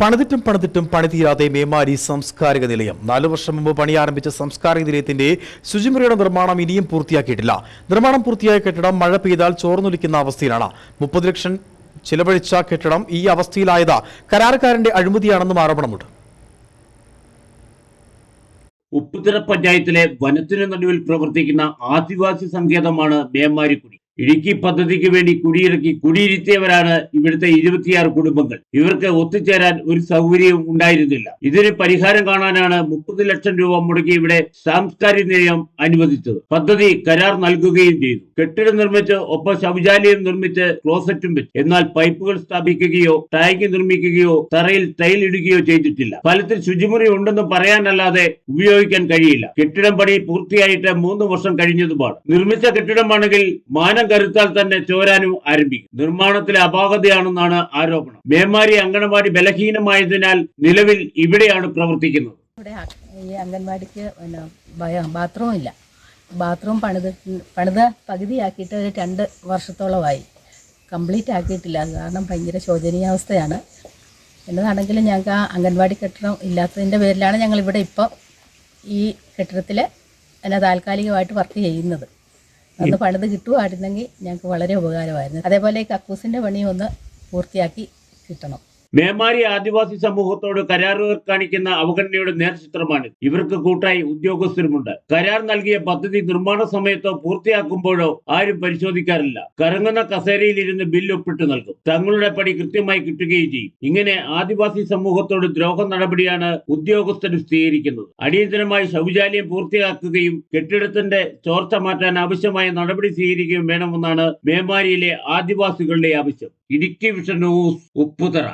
പണിതിട്ടും പണിതിട്ടും പണിതീരാതെ മേമാരി സാംസ്കാരിക നിലയം. നാലു വർഷം മുമ്പ് പണി ആരംഭിച്ച സാംസ്കാരിക നിലയത്തിന്റെ ശുചിമുറിയുടെ നിർമ്മാണം ഇനിയും പൂർത്തിയാക്കിയിട്ടില്ല. നിർമ്മാണം പൂർത്തിയായ കെട്ടിടം മഴ പെയ്താൽ ചോർന്നൊലിക്കുന്ന അവസ്ഥയിലാണ്. മുപ്പത് ലക്ഷം ചിലവഴിച്ച കെട്ടിടം ഈ അവസ്ഥയിലായത് കരാറുകാരന്റെ അഴിമതിയാണെന്നും ആരോപണമുണ്ട്. ഉപ്പുതറ പഞ്ചായത്തിലെ വനത്തിനു നടുവിൽ പ്രവർത്തിക്കുന്ന ആദിവാസി സങ്കേതമാണ് മേമാരിക്കുടി. ഇടുക്കി പദ്ധതിക്ക് വേണ്ടി കുടിയിറക്കി കുടിയിരുത്തിയവരാണ് ഇവിടുത്തെ ഇരുപത്തിയാറ് കുടുംബങ്ങൾ. ഇവർക്ക് ഒത്തുചേരാൻ ഒരു സൗകര്യവും ഉണ്ടായിരുന്നില്ല. ഇതിന് പരിഹാരം കാണാനാണ് മുപ്പത് ലക്ഷം രൂപ മുടക്കി ഇവിടെ സാംസ്കാരിക നിലയം അനുവദിച്ചത്. പദ്ധതി കരാർ നൽകുകയും ചെയ്തു. കെട്ടിടം നിർമ്മിച്ച് ഒപ്പം ശൗചാലയം നിർമ്മിച്ച് ക്ലോസറ്റും വെച്ചു. എന്നാൽ പൈപ്പുകൾ സ്ഥാപിക്കുകയോ ടാങ്ക് നിർമ്മിക്കുകയോ തറയിൽ ടൈൽ ഇടുകയോ ചെയ്തിട്ടില്ല. ഫലത്തിൽ ശുചിമുറി ഉണ്ടെന്ന് പറയാനല്ലാതെ ഉപയോഗിക്കാൻ കഴിയില്ല. കെട്ടിടം പണി പൂർത്തിയായിട്ട് മൂന്ന് വർഷം കഴിഞ്ഞതുമാണ്. നിർമ്മിച്ച കെട്ടിടമാണെങ്കിൽ മാനം കരുത്താൽ തന്നെ ചോരാനും ആരംഭിക്കും. നിർമ്മാണത്തിലെ അപാകതയാണെന്നാണ് ആരോപണം. മേമാരി അങ്കണവാടി ബലഹീനമായതിനാൽ നിലവിൽ ഇവിടെയാണ് പ്രവർത്തിക്കുന്നത്. ഈ അംഗൻവാടിക്ക് ബാത്റൂം ഇല്ല. ബാത്റൂം പണിത് പണിത് പകുതിയാക്കിയിട്ട് ഒരു രണ്ട് വർഷത്തോളമായി. കംപ്ലീറ്റ് ആക്കിയിട്ടില്ല. അത് കാരണം ഭയങ്കര ശോചനീയാവസ്ഥയാണ്. എന്നതാണെങ്കിലും ഞങ്ങൾക്ക് ആ അംഗൻവാടി കെട്ടിടം ഇല്ലാത്തതിന്റെ പേരിലാണ് ഞങ്ങളിവിടെ ഇപ്പോൾ ഈ കെട്ടിടത്തിൽ എന്നെ താൽക്കാലികമായിട്ട് വർക്ക് ചെയ്യുന്നത്. അന്ന് പണിത് കിട്ടുമായിരുന്നെങ്കിൽ ഞങ്ങൾക്ക് വളരെ ഉപകാരമായിരുന്നു. അതേപോലെ ഈ കക്കൂസിന്റെ പണി ഒന്ന് പൂർത്തിയാക്കി കിട്ടണം. മേമാരി ആദിവാസി സമൂഹത്തോട് കരാറുകാർ കാണിക്കുന്ന അവഗണനയുടെ നേർചിത്രമാണ് ഇവർക്ക് കൂട്ടായി ഉദ്യോഗസ്ഥരുമുണ്ട്. കരാർ നൽകിയ പദ്ധതി നിർമ്മാണ സമയത്തോ പൂർത്തിയാക്കുമ്പോഴോ ആരും പരിശോധിക്കാറില്ല. കറങ്ങുന്ന കസേരയിൽ ഇരുന്ന് ബില്ല് ഒപ്പിട്ട് നൽകും. തങ്ങളുടെ പടി കൃത്യമായി കിട്ടുകയും ചെയ്യും. ഇങ്ങനെ ആദിവാസി സമൂഹത്തോട് ദ്രോഹ നടപടിയാണ് ഉദ്യോഗസ്ഥർ സ്വീകരിക്കുന്നത്. അടിയന്തരമായി ശൗചാലയം പൂർത്തിയാക്കുകയും കെട്ടിടത്തിന്റെ ചോർച്ച മാറ്റാൻ ആവശ്യമായ നടപടി സ്വീകരിക്കുകയും വേണമെന്നാണ് മേമാരിയിലെ ആദിവാസികളുടെ ആവശ്യം. Idukki vision news Upputhara.